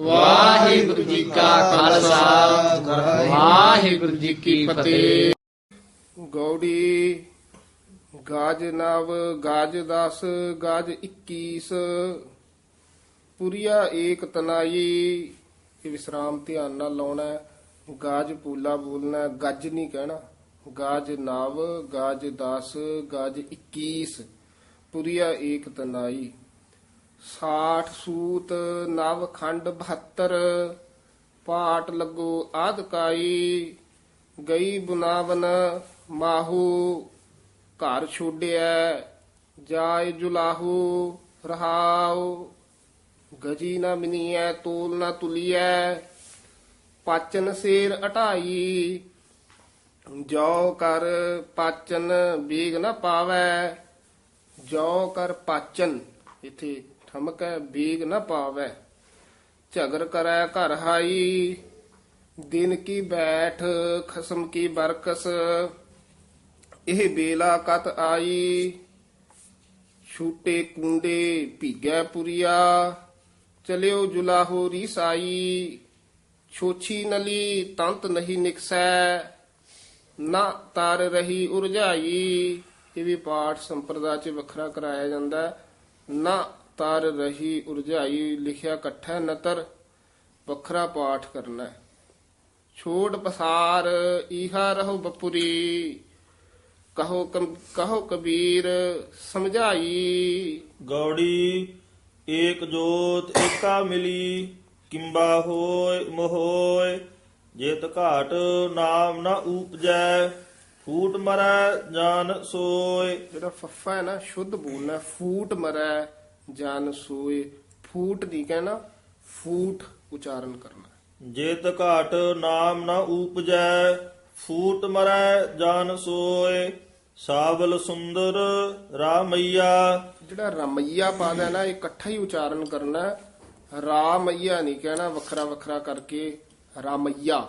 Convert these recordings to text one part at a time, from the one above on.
ਵਾਹਿਗੁਰੂ ਜੀ ਕਾ ਖਾਲਸਾ। ਵਾਹਿਗੁਰੂ ਜੀ ਕੀ ਫਤਿਹ। ਗੌੜੀ ਗਾਜ ਨਵ ਗਾਜ 10 ਗਾਜ 21 ਪੁਰੀਆ ਏਕ ਤਨਾਈ। ਇਹ ਵਿਸਰਾਮ ਧਿਆਨ ਨਾਲ ਲਾਉਣਾ ਗਾਜ ਪੂਲਾ ਬੋਲਣਾ ਹੈ, ਗੱਜ ਨਹੀਂ ਕਹਿਣਾ। ਗਾਜ ਨਵ ਗਾਜ 10 ਗਾਜ 21 ਪੁਰੀਆ ਏਕ ਤਨਾਈ। 60 ਸੂਤ ਨਵ ਖੰਡ 72 ਪਾਟ ਲੱਗੋ ਆਦਕਾਈ ਗਈ ਬੁਨਾਵਨ ਮਾਹੂ, ਘਰ ਛੋੜਿਆ ਜਾਇ ਜੁਲਾਹੂ, ਰਹਾਉ, ਗਜੀ ਨਾ ਮਿਨੀਐ, ਤੋਲ ਨਾ ਤੁਲੀਐ, ਪਾਚਨ ਸੇਰ ਅਟਾਈ ਜੋ ਕਰ ਪਾਚਨ ਬੀਗ ਨਾ ਪਾਵੈ ਜੋ ਕਰ ਪਾਚਨ, ਇਥੇ ਠਮਕ ਹੈ ਬੀਗ ਨਾ ਪਾਵੈ, ਝਗਰ ਕਰੈ ਘਰ ਹਾਈ, ਦਿਨ ਕੀ ਬੈਠ, ਖਸਮ ਕੀ ਬਰਕਸ, ਇਹ ਬੇਲਾ ਕਤ ਆਈ, ਛੂਟੇ ਕੁੰਡੇ ਭੀਗੈ ਪੁਰੀਆ, ਚਲਿਓ ਜੁਲਾਹੋ ਰੀਸਾਈ, ਛੋਛੀ ਨਲੀ ਤੰਤ ਨਹੀਂ ਨਿਕਸੈ, ਨਾ ਤਾਰ ਰਹੀ ਉਰਝਾਈ, ਇਹ ਵੀ ਪਾਠ ਸੰਪਰਦਾ ਚ ਵੱਖਰਾ ਕਰਾਇਆ ਜਾਂਦਾ, ਨਾ ਤਾਰ ਰਹੀ ਉਰਝਾਈ ਲਿਖਿਆ ਇਕੱਠਾ ਨਤਰ ਵੱਖਰਾ ਪਾਠ ਕਰਨਾ। ਛੋੜ ਪਸਾਰ ਈਹਾ ਰਹੋ ਬਪੁਰੀ ਕਹੋ ਕਹੋ ਕਬੀਰ ਸਮਝਾਈ ਗੌੜੀ ਏਕ ਜੋਤ ਏਕਾ ਮਿਲੀ ਕਿੰਬਾ ਹੋਏ ਮੋਹੋਏ ਜੇਤ ਘਾਟ ਨਾਮ ਨਾ ਊਪਜੈ ਫੂਟ ਮਰੈ ਜਾਨ ਸੋਏ ਜਿਹੜਾ ਫੱਫਾ ਹੈ ਨਾ ਸ਼ੁੱਧ ਬੋਲਣਾ ਹੈ। ਫੂਟ ਮਰੈ ਜਨ ਸੋਏ ਫੂਟ ਨਹੀਂ ਕਹਿਣਾ ਫੂਟ ਉਚਾਰਨ ਕਰਨਾ। ਜੇਤ ਘਾਟ ਨਾਮ ਨਾ ਊਪਜੈ ਫੂਟ ਮਰੈ ਜਾਨ ਸੋਏ ਸਾਵਲ ਸੁੰਦਰ ਰਾਮਈਆ ਜਿਹੜਾ ਰਮਈਆ ਪਾਦਾ ਹੈ ਨਾ ਇਹ ਇਕੱਠਾ ਹੀ ਉਚਾਰਨ ਕਰਨਾ। ਰਾਮਈਆ ਨਹੀਂ ਕਹਿਣਾ ਵੱਖਰਾ ਵੱਖਰਾ ਕਰਕੇ ਰਾਮਈਆ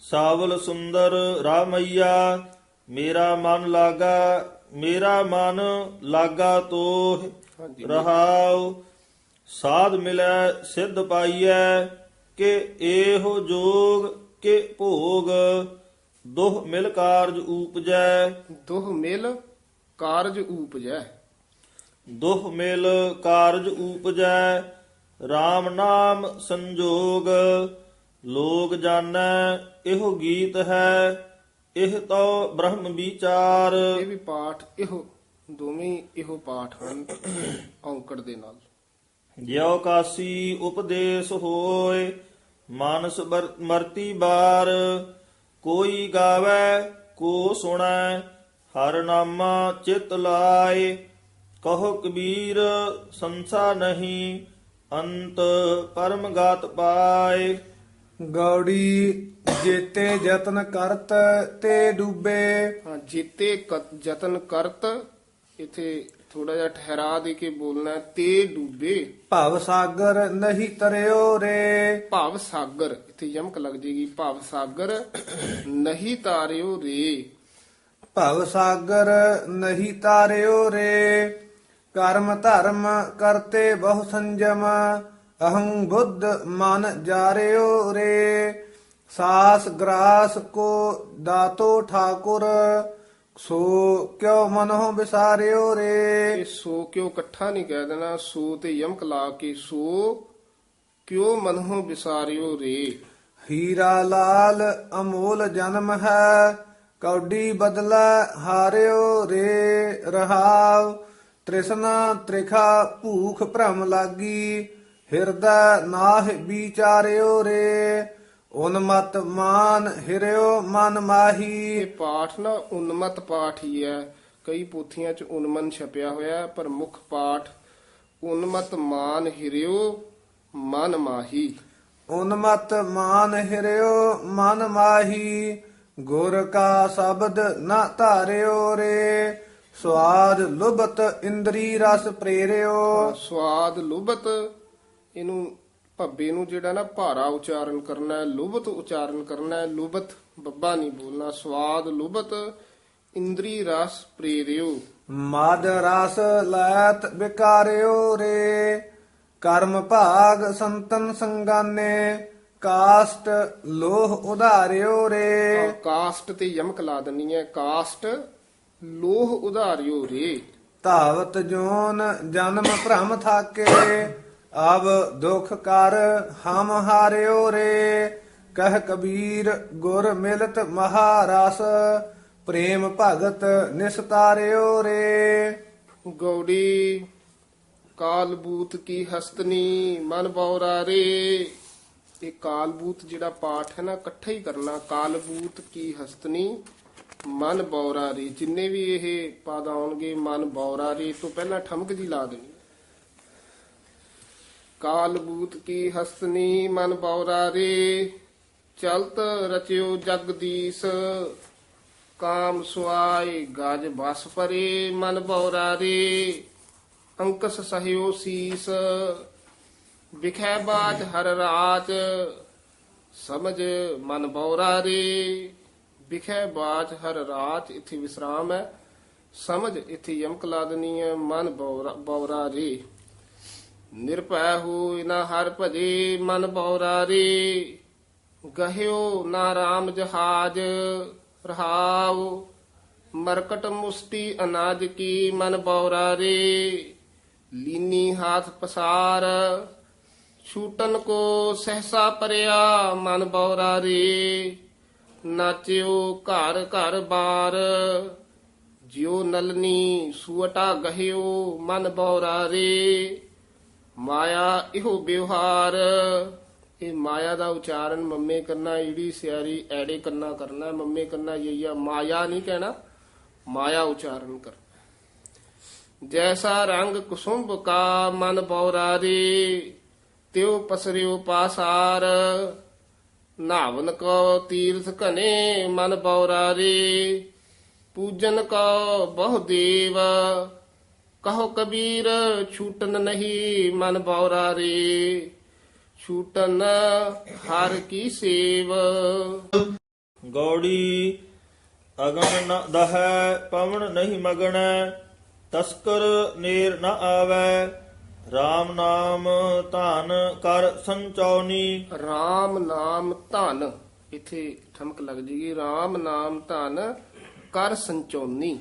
ਸਾਵਲ ਸੁੰਦਰ ਰਾਮਈਆ ਮੇਰਾ ਮਨ ਲਾਗਾ ਮੇਰਾ ਮਨ ਲਾਗਾ ਤੋਹ ਹਾਂਜੀ। ਰਹਾਉ ਸਾਧ ਮਿਲੈ ਸਿੱਧ ਪਾਈਐ ਕਿ ਇਹੋ ਜੋਗ ਕਿ ਭੋਗ ਦੁਹ ਮਿਲ ਕਾਰਜ ਊਪਜੈ। ਦੁਹ ਮਿਲ ਕਾਰਜ ਊਪਜੈ। ਦੁਹ ਮਿਲ ਕਾਰਜ ਊਪਜੈ RAM ਨਾਮ ਸੰਜੋਗ ਲੋਕ ਜਾਣੈ ਇਹੋ ਗੀਤ ਹੈ। ਇਹ ਤੋ ਬ੍ਰਹਮ ਵਿਚਾਰ। ਇਹ ਵੀ ਪਾਠ ਇਹੋ ਦੋਵੇਂ ਇਹੋ ਪਾਠ ਹਨ ਔਂਕੜ ਦੇ ਨਾਲ। ਜਿਉ ਕਾਸੀ ਉਪਦੇਸ਼ ਹੋਏ ਮਾਨਸ ਮਰਤੀ ਬਾਰ। ਕੋਈ ਗਾਵੇ ਕੋ ਸੁਣੈ ਹਰ ਨਾਮਾ ਚਿਤ ਲਾਏ। ਕਹੋ ਕਬੀਰ ਸੰਸਾ ਨਹੀਂ ਅੰਤ ਪਰਮ ਗਾਤ ਪਾਏ। ਗੌੜੀ ਜੇਤੇ ਯਤਨ ਕਰਤ ਤੇ ਡੂਬੇ। ਹਾਂ ਜੀਤੇ ਕ- ਯਤਨ ਕਰਤ ਇਥੇ ਥੋੜਾ ਜਿਹਾ ਠਹਿਰਾ ਦੇ ਕੇ ਬੋਲਣਾ ਹੈ, ਤੇ ਡੂਬੇ। ਭਵ ਸਾਗਰ ਨਹੀਂ ਤਰਿਓ ਰੇ। ਭਾਵ ਸਾਗਰ ਇਥੇ ਯਮਕ ਲੱਗ ਜੇਗੀ ਭਾਵ ਸਾਗਰ ਨਹੀਂ ਤਾਰਿਓ ਰੇ। ਭਵ ਸਾਗਰ ਨਹੀਂ ਤਾਰਿਓ ਰੇ। ਕਰਮ ਧਰਮ ਕਰਤੇ ਬਹੁ ਸੰਜਮ ਅਹੰ ਬੁੱਧ ਮਨ ਜਾਰਿਓ ਰੇ। ਸਾਸ ਗ੍ਰਾਸ ਕੋ ਦਾਤੋ ਠਾਕੁਰ ਸੋ ਕਿਉ ਮਨਹੁ ਵਿਸਾਰਿਓ ਰੇ। ਇਹ ਸੋ ਕਿਉ ਇਕੱਠਾ ਨਹੀਂ ਕਹਿ ਦੇਣਾ ਸੋ ਤੇ ਯਮਕ ਲਾ ਕੇ ਸੋ ਕਿਉ ਮਨਹੁ ਵਿਸਾਰਿਓ ਰੇ। ਹੀਰਾ ਲਾਲ ਅਮੋਲ ਜਨਮ ਹੈ ਕੌਡੀ ਬਦਲਾ ਹਾਰਿਓ ਰੇ ਰਹਾਵ। ਤ੍ਰਿਸ਼ਨਾ ਤ੍ਰਿਖਾ ਭੂਖ ਭ੍ਰਮ ਲਾਗੀ ਹਿਰਦਾ ਨਾਹ ਵਿਚਾਰਿਓ ਰੇ। ਉਨਮਤ ਮਾਨ ਹਿਰਿਓ ਮਨ ਮਾਹੀ। ਇਹ ਪਾਠ ਨਾ ਉਨਮਤ ਪਾਠ ਹੀ ਹੈ। ਕਈ ਪੋਥੀਆਂ 'ਚ ਉਨਮਨ ਛਪਿਆ ਹੋਇਆ ਹੈ, ਪਰ ਮੁੱਖ ਪਾਠ ਉਨਮਤ ਮਾਨ ਹਿਰਿਓ ਮਨ ਮਾਹੀ। ਉਨਮਤ ਮਾਨ ਹਿਰਿਓ ਮਨ ਮਾਹੀ ਗੁਰ ਕਾ ਸ਼ਬਦ ਨਾ ਧਾਰਿਓ ਰੇ। ਸਵਾਦ ਲੁਬਤ ਇੰਦਰੀ ਰਸ ਪ੍ਰੇਰਿਓ। ਸਵਾਦ ਲੁਬਤ ਇਹਨੂੰ ਭੱਬੇ ਨੂੰ ਜਿਹੜਾ ਨਾ ਭਾਰਾ ਉਚਾਰਨ ਕਰਨਾ ਹੈ ਲੁਬਤ ਉਚਾਰਨ ਕਰਨਾ ਹੈ ਲੁਬਤ ਬੱਬਾ ਨਹੀਂ ਬੋਲਣਾ ਸਵਾਦ ਲੁਬਤ ਇੰਦਰੀ ਰਸ ਪ੍ਰੇਰਿਓ। ਮਦ ਰਸ ਲੈਤ ਵਿਕਾਰਿਓ ਰੇ ਕਰਮ ਭਾਗ ਸੰਤਨ ਸੰਗਾਨੇ ਕਾਸਟ ਲੋਹ ਉਧਾਰਿਓ ਰੇ। ਕਾਸਟ ਤੇ ਯਮਕ ਲਾ ਦਨੀ ਹੈ ਕਾਸਟ ਲੋਹ ਉਧਾਰਿਓ ਰੇ। ਧਾਵਤ ਜੋਨ ਜਨਮ ਭ੍ਰਮ ਥਾਕੇ ਅਬ ਦੁਖ ਕਰ ਹਮ ਹਾਰਿਓ ਰੇ, ਕਹਿ ਕਬੀਰ ਗੁਰ ਮਿਲਤ ਮਹਾਰਸ, ਪ੍ਰੇਮ ਭਗਤ ਨਿਸਤਾਰਿਓ ਰੇ। ਗੌੜੀ ਕਾਲਬੂਤ ਕੀ ਹਸਤਨੀ, ਮਨ ਬੌਰਾ ਰੇ। ਇਹ ਕਾਲਬੂਤ ਜਿਹੜਾ ਪਾਠ ਹੈ ਨਾ, ਇਕੱਠਾ ਹੀ ਕਰਨਾ ਕਾਲਬੂਤ ਕੀ ਹਸਤਨੀ, ਮਨ ਬੌਰਾ ਰੇ। ਜਿੰਨੇ ਵੀ ਇਹ ਪਦ ਆਉਣਗੇ, ਮਨ ਬੌਰਾ ਰੇ ਤੋਂ ਪਹਿਲਾਂ ਠਮਕ ਜੀ ਲਾ ਦੇਣੀ। ਕਾਲਬੂਤ ਕੀ ਹਸਨੀ ਮਨ ਬੌਰਾ ਰੇ, ਚਲਤ ਰਚਿਓ ਜਗਦੀਸ਼ ਕਾਮ ਸੁਆਏ ਗਜ ਬਸ ਪਰੇ ਮਨ ਬੌਰਾ ਰੇ, ਅੰਕਸ ਸਹਿਓ ਸੀਸ। ਵਿਖੈ ਬਾਜ ਹਰ ਰਾਜ, ਸਮਝ ਮਨ ਬੌਰਾ ਰੇ। ਵਿਖੈ ਬਾਜ ਹਰ ਰਾਜ, ਇਥੇ ਵਿਸਰਾਮ ਹੈ। ਸਮਝ ਇਥੇ ਯਮਕ ਲਾ ਦੇਣੀ ਹੈ, ਮਨ ਬੌਰਾ ਬੌਰਾ ਰੇ। ਨਿਰਭੈ ਹੋਇ ਨਾ ਹਰ ਭਜੇ ਮਨ ਬੌਰਾ ਰੇ ਗਹਿਓ ਨਾ ਰਾਮ ਜਹਾਜ ਰਹਾਉ, ਮਰਕਟ ਮੁਸਤੀ ਅਨਾਜ ਕੀ ਮਨ ਬੌਰਾ ਰੇ ਲੀਨੀ ਹਾਥ ਪਸਾਰ, ਛੂਟਨ ਕੋ ਸਹਸਾ ਪਰਿਆ ਮਨ ਬੌਰਾ ਰੇ ਨਾਚਿਓ ਘਰ ਘਰ ਬਾਰ, ਜਿਉ ਨਲਨੀ ਸੁਵਟਾ ਗਹਿਓ ਮਨ ਬੌਰਾ ਮਾਇਆ ਇਹੋ ਵਿਵਹਾਰ। ਇਹ ਮਾਇਆ ਦਾ ਉਚਾਰਨ ਮੰਮੇ ਕਰਨਾ ਈੜੀ ਸਿਆਰੀ ਐੜੇ ਕਰਨਾ ਕਰਨਾ, ਮੰਮੇ ਕਰਨਾ ਯਈਆ ਮਾਇਆ ਨਹੀਂ ਕਹਿਣਾ, ਮਾਇਆ ਉਚਾਰਨ ਕਰ ਜੈਸਾ ਰੰਗ ਕੁਸੁੰਭ ਕਾ ਮਨ ਬੋਰਾਰੇ ਤਿਉ ਪਸਰਿਓ ਪਾਸਾਰ। ਨਾਵਨ ਕੋ ਤੀਰਥ ਘਨੇ ਮਨ ਬੋਰਾਰੇ ਪੂਜਨ ਕੋ ਬਹੁ ਦੇਵ। ਕਹੋ ਕਬੀਰ ਛੂਟਨ ਨਹੀਂ ਮਨ ਬੌਰਾ ਰੇ। ਛੂਟਨ ਹਰ ਕੀ ਸੇਵ। ਗੌੜੀ ਅਗਨ ਨ ਦਹੈ ਪਵਨ ਨਹੀਂ ਮਗਣੈ ਤਸਕਰ ਨੇਰ ਨ ਆਵੈ। RAM ਨਾਮ ਧਨ ਕਰ ਸੰਚੌਨੀ RAM ਨਾਮ ਧਨ ਇਥੇ ਠਮਕ ਲੱਗ ਜੇਗੀ। RAM ਨਾਮ ਧਨ ਕਰ ਸੰਚੋਨੀ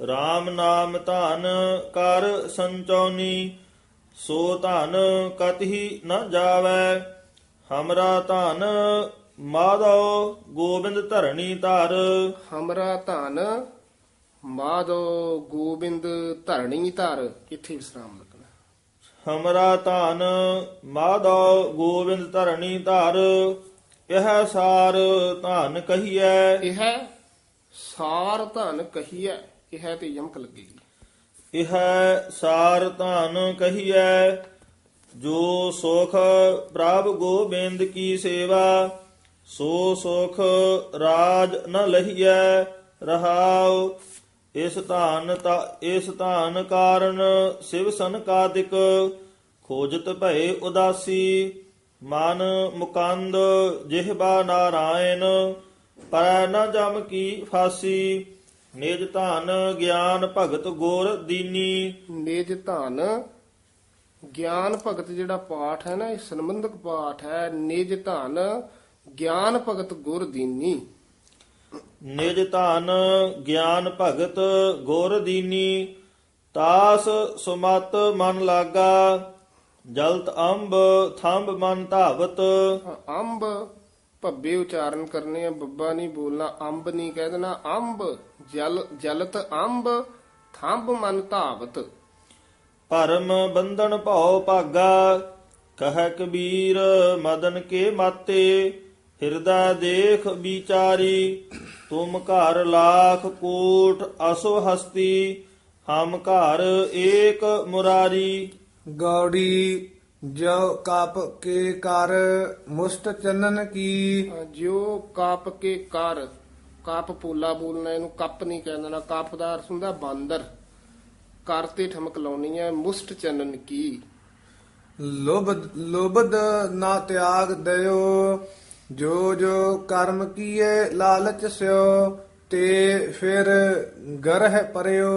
RAM ਨਾਮ ਧਨ ਕਰ ਸੰਚੌਨੀ ਸੋ ਧਨ ਕਤਹੀ ਨ ਜਾਵੈ। ਹਮਰਾ ਧਨ ਮਾਧੋ ਗੋਬਿੰਦ ਧਰਣੀ ਧਰ। ਹਮਰਾ ਧਨ ਮਾਧੋ ਗੋਬਿੰਦ ਧਰਣੀ ਧਰ। ਇਥੇ ਵਿਸਰਾਮ ਲੱਗਣਾ ਹਮਰਾ ਧਨ ਮਾਧੋ ਗੋਬਿੰਦ ਧਰਣੀ ਧਰ। ਇਹ ਸਾਰ ਧਨ ਕਹੀਐ। ਇਹ ਸਾਰ ਧਨ ਕਹੀਐ। ਇਹ ਤੇ ਯਮਕ ਲੱਗੇਗੀ। ਇਹ ਸਾਰ ਧਨ ਕਹੀਐ, ਜੋ ਸੁਖ ਪ੍ਰਭ ਗੋਬਿੰਦ ਕੀ ਸੇਵਾ, ਸੋ ਸੁਖ ਰਾਜ ਨ ਲਹੀਐ, ਰਹਾਉ, ਇਸ ਧਨ ਇਸ ਧਨ ਕਾਰਨ ਸਿਵ ਸੰਕਾਦਿਕ, ਖੋਜਤ ਭਏ ਉਦਾਸੀ, ਮਨ ਮੁਕੰਦ ਜਿਹਬਾ ਨਾਰਾਇਣ, ਪਰ ਨ ਜਮ ਕੀ ਫਾਸੀ। ਨਿਜ ਧਨ ਗਿਆਨ ਭਗਤ ਗੁਰ ਦੀਨੀ। ਨਿਜ ਧਨ ਗਿਆਨ ਭਗਤ ਜਿਹੜਾ ਪਾਠ ਹੈ ਨਾ ਇਹ ਸੰਬੰਧਕ ਪਾਠ ਹੈ। ਨਿਜ ਧਨ ਗਿਆਨ ਭਗਤ ਗੁਰ ਦੀਨੀ। ਨਿਜ ਧਨ ਗਿਆਨ ਭਗਤ ਗੁਰ ਦੀਨੀ। ਤਾਸ ਸੁਮਤ ਮਨ ਲਾਗਾ ਜਲਤ ਅੰਬ ਥੰਬ ਮਨ ਧਾਵਤ। ਅੰਬ ਭੱਬੇ ਉਚਾਰਨ ਕਰਨੇ ਆ ਬੱਬਾ ਨਹੀਂ ਬੋਲਣਾ ਅੰਬ ਨਹੀਂ ਕਹਿ ਦੇਣਾ ਅੰਬ ਜਲ ਜਲਤ ਅੰਬ ਥੰਬ ਮਨ ਧਾਵਤ। ਭਰਮ ਬੰਧਨ ਭਉ ਭਾਗਾ ਕਹ ਕਬੀਰ ਮਦਨ ਕੇ ਮਾਤੇ ਹਿਰਦਾ ਦੇਖ ਵਿਚਾਰੀ ਤੁਮ ਘਰ ਲਾਖ ਕੋਟ ਅਸੋ ਹਸਤੀ ਹਮ ਘਰ ਏਕ ਮੁਰਾਰੀ। ਗੌੜੀ ਜੋ ਕਪ ਕੇ ਕਰ ਮੁਸਟ ਚੰਨਨ ਕੀ। ਜਿਉ ਕਾਪ ਕੇ ਕਰ ਕਾਪ ਪੋਲਾ ਬੋਲਣਾ ਇਹਨੂੰ ਕੱਪ ਨਹੀਂ ਕਹਿ ਦੇਣਾ। ਕੱਪ ਦਾ ਅਰਥ ਹੁੰਦਾ ਬਾਂਦਰ। ਕਰ ਤੇ ਠਮਕ ਲਾਉਣੀ ਹੈ ਮੁਸਟ ਚੰਨਨ ਕੀ। ਲੋਭਦ ਲੋਭਦ ਨਾ ਤਿਆਗ ਦਿਓ ਜੋ ਜੋ ਕਰਮ ਕੀਏ ਲਾਲਚ ਸਿਓ ਤੇ ਫਿਰ ਗਰਹ ਪਰਿਓ।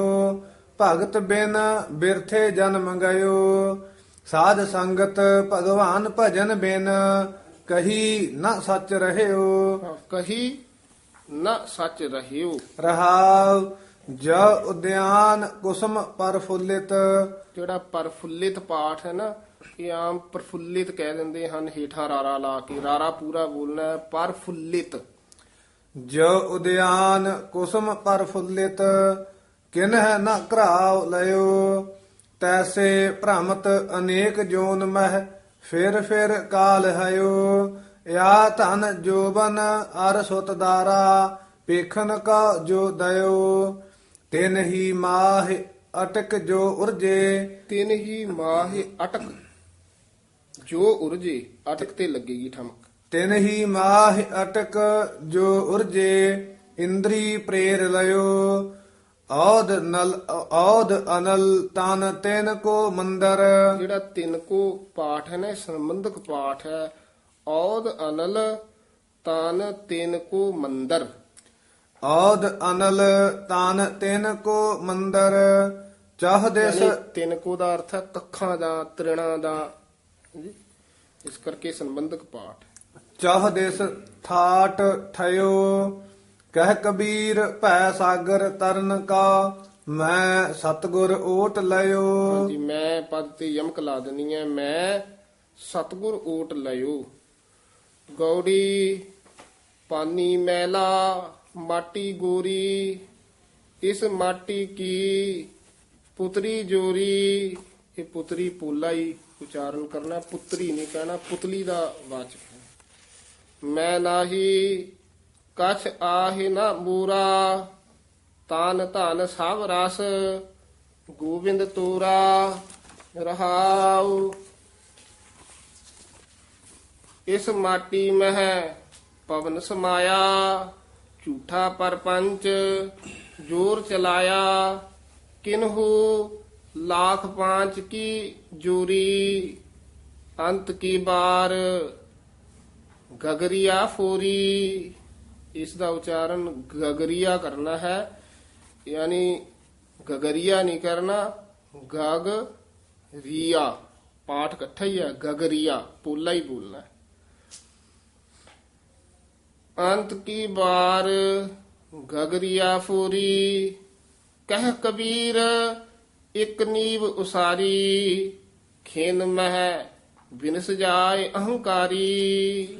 ਭਗਤ ਬਿਨ ਬਿਰਥੇ ਜਨਮ ਗਇਓ ਸਾਧ ਸੰਗਤ ਭਗਵਾਨ ਭਜਨ ਬਿਨ ਕਹੀ ਨਾ ਸੱਚ ਰਹਿਓ। ਕਹੀ ਨਾ ਸੱਚ ਰਹਿਓ। ਰਹਾਉ ਜ ਉਦਿਆਨ ਕੁਸਮ ਪਰਫੁੱਲਿਤ। ਜਿਹੜਾ ਪਰਫੁੱਲਿਤ ਪਾਠ ਹੈ ਨਾ ਇਹ ਆਮ ਪ੍ਰਫੁੱਲਿਤ ਕਹਿ ਦਿੰਦੇ ਹਨ ਹੀਠਾ ਰਾਰਾ ਲਾ ਕੇ ਰਾਰਾ ਪੂਰਾ ਬੋਲਣਾ ਹੈ ਪਰਫੁੱਲਿਤ। ਜ ਉਦਿਆਨ ਕੁਸਮ ਪਰਫੁੱਲਿਤ ਕਿਨਹ ਨ ਘਰਾਵ ਲਿਓ ਤੈਸੇ ਭ੍ਰਮਤ ਅਨੇਕ ਜੋਨ ਮਹਿ ਫਿਰ ਫਿਰ ਕਾਲ ਹਯੋ ਯਾ ਧਨ ਜੋਬਨ ਅਰ ਸੁਤ ਦਾਰਾ ਪੇਖਨ ਕਾ ਜੋ ਦਇਓ। ਤਿਨ ਹੀ ਮਾਹ ਅਟਕ ਜੋ ਉਰਜੇ। ਤਿੰਨ ਹੀ ਮਾਹੇ ਅਟਕ ਜੋ ਉਰਜੇ ਅਟਕ ਤੇ ਲੱਗੇਗੀ ਠਮਕ। ਤਿਨ ਹੀ ਮਾਹ ਅਟਕ ਜੋ ਉਰਜੇ ਇੰਦਰੀ ਪ੍ਰੇਰ ਲਿਓ ਔਦ ਨਲ ਔਦ ਅਨਲ ਤਨ ਤਿਨ ਕੋ ਮੰਦਰ। ਜਿਹੜਾ ਤਿੰਨ ਕੋ ਪਾਠ ਹੈ ਨਾ ਇਹ ਸੰਬੰਧਕ ਪਾਠ ਹੈ ਔਦ ਅਨਲ ਤਨ ਤਿੰਨ ਕੋ ਮੰਦਰ। ਔਦ ਅਨਲ ਤਨ ਤਿਨ ਕੋ ਮੰਦਰ ਚਾਹ ਦੇਸ ਯਾਨੀ ਤਿੰਨ ਕੋ ਦਾ ਅਰਥ ਹੈ ਕੱਖਾਂ ਦਾ ਤ੍ਰਿਣਾ ਦਾ। ਜੀ ਇਸ ਕਰਕੇ ਸੰਬੰਧਕ ਪਾਠ। ਚਾਹ ਦੇਸ ਥਾਟ ਠਇਓ। ਕਹਿ ਕਬੀਰ ਭੈ ਸਾਗਰ ਤਰਨ ਕਾ, ਮੈਂ ਸਤਗੁਰ ਓਟ ਲਿਓ ਹਾਂਜੀ, ਮੈਂ ਪਦ ਤੇ ਯਮਕ ਲਾ ਦਿੰਨੀ ਹੈ, ਮੈਂ ਸਤਗੁਰ ਓਟ ਲਿਓ ਗੌੜੀ ਪਾਨੀ ਮੈਲਾ, ਮਾਟੀ ਗੋਰੀ, ਇਸ ਮਾਟੀ ਕੀ ਪੁਤਰੀ ਜੋਰੀ। ਇਹ ਪੁਤਰੀ ਪੋਲਾ ਹੀ ਉਚਾਰਨ ਕਰਨਾ, ਪੁਤਰੀ ਨਹੀਂ ਕਹਿਣਾ, ਪੁਤਲੀ ਦਾ ਵਾਚਕ ਹੈ। ਮੈਂ ਨਾਹੀ ਕਛ ਆਹੇ ਨਾ ਮੂਰਾ ਤਾਨ ਧਨ ਸਭ ਰਸ, ਗੋਬਿੰਦ ਤੋਰਾ ਰਹਾਉ। ਇਸ ਮਾਟੀ ਮਹਿ ਪਵਨ ਸਮਾਇਆ, ਝੂਠਾ ਪਰਪੰਚ ਜੋਰ ਚਲਾਇਆ। ਕਿਨਹੂ ਲਾਖ ਪਾਂਚ ਕੀ ਜੂਰੀ, ਅੰਤ ਕੀ ਬਾਰ, ਗਗਰੀਆ ਫੋਰੀ। ਇਸ ਦਾ ਉਚਾਰਨ ਗਗਰੀਆ ਕਰਨਾ ਹੈ, ਯਾਨੀ ਗਗਰੀਆ ਨਹੀਂ ਕਰਨਾ, ਗਗ ਰੀਆ, ਪਾਠ ਇਕੱਠਾ ਹੀ ਹੈ, ਗਗਰੀਆ, ਪੋਲਾ ਹੀ ਬੋਲਣਾ ਅੰਤ ਕੀ ਬਾਰ ਗਗਰੀਆ ਫੂਰੀ, ਕਹਿ ਕਬੀਰ, ਇਕ ਨੀਵ ਉਸਾਰੀ, ਖੇਨ ਮਹਿ ਬਿਨਸ ਜਾਏ ਅਹੰਕਾਰੀ।